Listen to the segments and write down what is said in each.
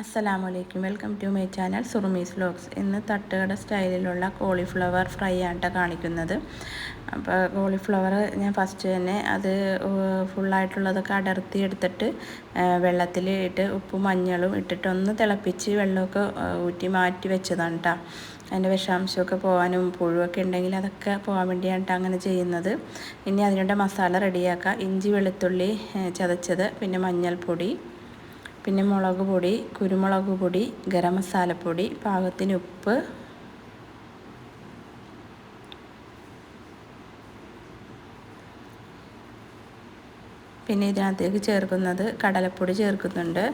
അസ്സലാമലൈക്കും welcome to my channel Surumi's vlogs. ഇന്ന് തട്ടുകട സ്റ്റൈലിലുള്ള കോളിഫ്ലവർ ഫ്രൈ ആണ് കാണിക്കുന്നത്. അപ്പോൾ കോളിഫ്ലവർ ഞാൻ ഫസ്റ്റ് തന്നെ അത് ഫുള്ളായിട്ടുള്ളതൊക്കെ അടർത്തി എടുത്തിട്ട് വെള്ളത്തിൽ ഇട്ട് ഉപ്പും മഞ്ഞളും ഇട്ടിട്ട് ഒന്ന് തിളപ്പിച്ച് വെള്ളമൊക്കെ ഊറ്റി മാറ്റി വെച്ചതാണ് കേട്ടോ അതിന്റെ വിഷാംശമൊക്കെ പോകാനും പുഴുവൊക്കെ ഉണ്ടെങ്കിൽ അതൊക്കെ പോകാൻ വേണ്ടിയാണ് അങ്ങനെ ചെയ്യുന്നത്. ഇനി അതിനുള്ള മസാല റെഡിയാക്കുക ഇഞ്ചി വെളുത്തുള്ളി ചതച്ചത് പിന്നെ മഞ്ഞൾപ്പൊടി പിന്നെ മുളക് പൊടി കുരുമുളക് പൊടി ഗരം മസാലപ്പൊടി പാകത്തിന് ഉപ്പ്. പിന്നെ ഇതിനകത്തേക്ക് ചേർക്കുന്നത് കടലപ്പൊടി ചേർക്കുന്നുണ്ട്.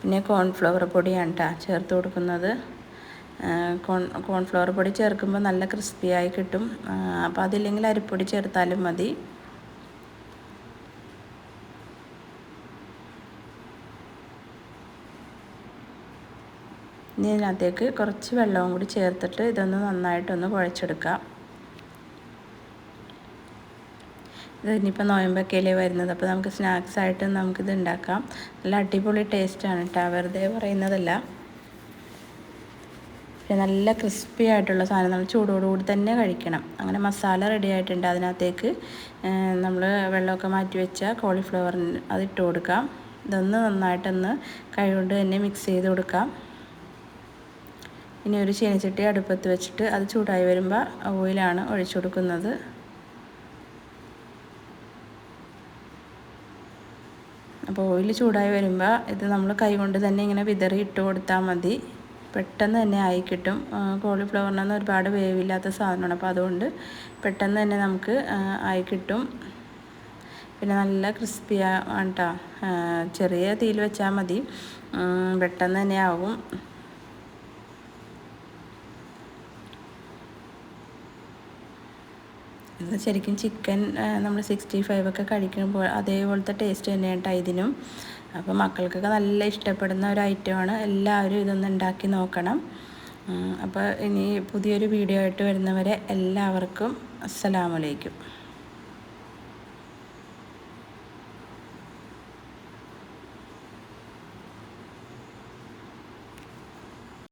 പിന്നെ കോൺഫ്ലവർ പൊടിയാണ് കേട്ടോ ചേർത്ത് കൊടുക്കുന്നത്. കോൺ കോൺഫ്ലവർ പൊടി ചേർക്കുമ്പോൾ നല്ല ക്രിസ്പിയായി കിട്ടും. അപ്പോൾ അതില്ലെങ്കിൽ അരിപ്പൊടി ചേർത്താലും മതി. ഇനി ഇതിനകത്തേക്ക് കുറച്ച് വെള്ളവും കൂടി ചേർത്തിട്ട് ഇതൊന്ന് നന്നായിട്ടൊന്ന് കുഴച്ചെടുക്കാം. ഇത് ഇനിയിപ്പോൾ നോയമ്പൊക്കെയല്ലേ വരുന്നത്. അപ്പോൾ നമുക്ക് സ്നാക്സ് ആയിട്ട് നമുക്കിത് ഉണ്ടാക്കാം. നല്ല അടിപൊളി ടേസ്റ്റാണ് കേട്ടോ വെറുതെ പറയുന്നതല്ല. പിന്നെ നല്ല ക്രിസ്പി ആയിട്ടുള്ള സാധനം. നമ്മൾ ചൂടോടുകൂടി തന്നെ കഴിക്കണം. അങ്ങനെ മസാല റെഡി ആയിട്ടുണ്ട് അതിനകത്തേക്ക്. നമ്മൾ വെള്ളമൊക്കെ മാറ്റി വെച്ച കോളിഫ്ലവറിന് അത് ഇട്ട് കൊടുക്കാം. ഇതൊന്ന് നന്നായിട്ടൊന്ന് കൈ കൊണ്ട് തന്നെ മിക്സ് ചെയ്ത് കൊടുക്കാം. ഇനി ഒരു ചീനച്ചട്ടി അടുപ്പത്ത് വെച്ചിട്ട് അത് ചൂടായി വരുമ്പോൾ ഓയിലാണ് ഒഴിച്ചു കൊടുക്കുന്നത്. അപ്പോൾ ഓയിൽ ചൂടായി വരുമ്പോൾ ഇത് നമ്മൾ കൈ കൊണ്ട് തന്നെ ഇങ്ങനെ വിതറി ഇട്ട് കൊടുത്താൽ മതി. പെട്ടെന്ന് തന്നെ ആയി കിട്ടും. കോളിഫ്ലവറിനൊന്നും ഒരുപാട് വേവില്ലാത്ത സാധനമാണ്. അപ്പോൾ അതുകൊണ്ട് പെട്ടെന്ന് തന്നെ നമുക്ക് ആയി കിട്ടും. പിന്നെ നല്ല ക്രിസ്പി ആണ് കേട്ടോ ചെറിയ തീയിൽ വെച്ചാൽ മതി. പെട്ടെന്ന് തന്നെ ആകും ഇത് ശരിക്കും ചിക്കൻ നമ്മൾ സിക്സ്റ്റി ഫൈവ് ഒക്കെ കഴിക്കുമ്പോൾ അതേപോലത്തെ ടേസ്റ്റ് തന്നെയാണ് ഇതിനും. അപ്പോൾ മക്കൾക്കൊക്കെ നല്ല ഇഷ്ടപ്പെടുന്ന ഒരു ഐറ്റമാണ് എല്ലാവരും ഇതൊന്ന് ഉണ്ടാക്കി നോക്കണം. അപ്പോൾ ഇനി പുതിയൊരു വീഡിയോ ആയിട്ട് വരുന്നവരെ എല്ലാവർക്കും അസ്സലാമലൈക്കും